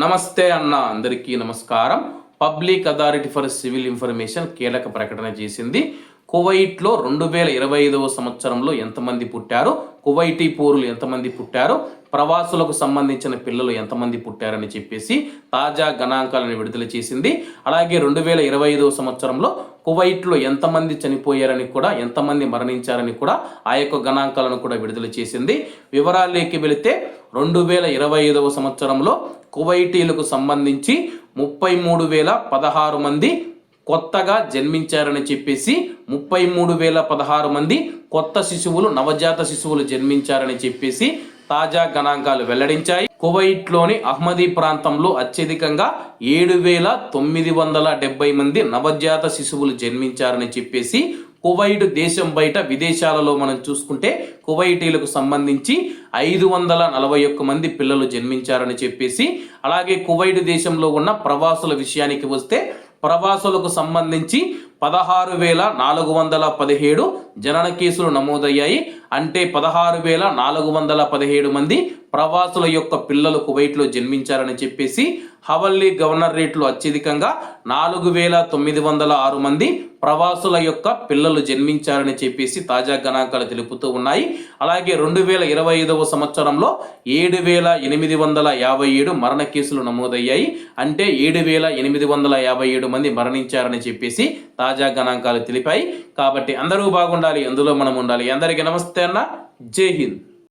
నమస్తే అన్న అందరికీ నమస్కారం. Public authority for civil information కీలక ప్రకటన చేసింది. కువైట్లో రెండు వేల ఇరవై ఐదవ సంవత్సరంలో ఎంతమంది పుట్టారు? కువైటీ పౌరులు ఎంతమంది పుట్టారు? ప్రవాసులకు సంబంధించిన పిల్లలు ఎంతమంది పుట్టారని చెప్పేసి తాజా గణాంకాలను విడుదల చేసింది. అలాగే రెండు వేల ఇరవై ఐదవ సంవత్సరంలో కువైట్లో ఎంతమంది చనిపోయారని కూడా ఎంతమంది మరణించారని కూడా ఆ యొక్క గణాంకాలను కూడా విడుదల చేసింది. వివరాల్లోకి వెళితే రెండు వేల ఇరవై ఐదవ సంవత్సరంలో కువైటీలకు సంబంధించి ముప్పై మూడు వేల పదహారు మంది కొత్తగా జన్మించారని చెప్పేసి ముప్పై మూడు వేల పదహారు మంది కొత్త శిశువులు నవజాత శిశువులు జన్మించారని చెప్పేసి తాజా గణాంకాలు వెల్లడించాయి. కువైట్లోని అహ్మదీ ప్రాంతంలో అత్యధికంగా ఏడు వేల తొమ్మిది వందల డెబ్బై మంది నవజాత శిశువులు జన్మించారని చెప్పేసి కువైట్ దేశం బయట విదేశాలలో మనం చూసుకుంటే కువైటీలకు సంబంధించి ఐదు వందల నలభై ఒక్క మంది పిల్లలు జన్మించారని చెప్పేసి అలాగే కువైట్ దేశంలో ఉన్న ప్రవాసుల విషయానికి వస్తే ప్రవాసులకు సంబంధించి పదహారు వేల నాలుగు వందల పదిహేడు జనన కేసులు నమోదయ్యాయి. అంటే పదహారు వేల నాలుగు వందల పదిహేడు మంది ప్రవాసుల యొక్క పిల్లలు కువైట్లో జన్మించారని చెప్పేసి హవల్లీ గవర్నర్ రేట్లు అత్యధికంగా నాలుగు వేల తొమ్మిది వందల ఆరు మంది ప్రవాసుల యొక్క పిల్లలు జన్మించారని చెప్పేసి తాజా గణాంకాలు తెలుపుతూ ఉన్నాయి. అలాగే రెండు వేల ఇరవై ఐదవ సంవత్సరంలో ఏడు వేల ఎనిమిది వందల యాభై ఏడు మరణ కేసులు నమోదయ్యాయి. అంటే ఏడు వేల ఎనిమిది వందల యాభై ఏడు మంది మరణించారని చెప్పేసి తాజా గణాంకాలు తెలిపాయి. కాబట్టి అందరూ బాగుండాలి అందులో మనం ఉండాలి. అందరికీ నమస్తే అన్న. జై హింద్.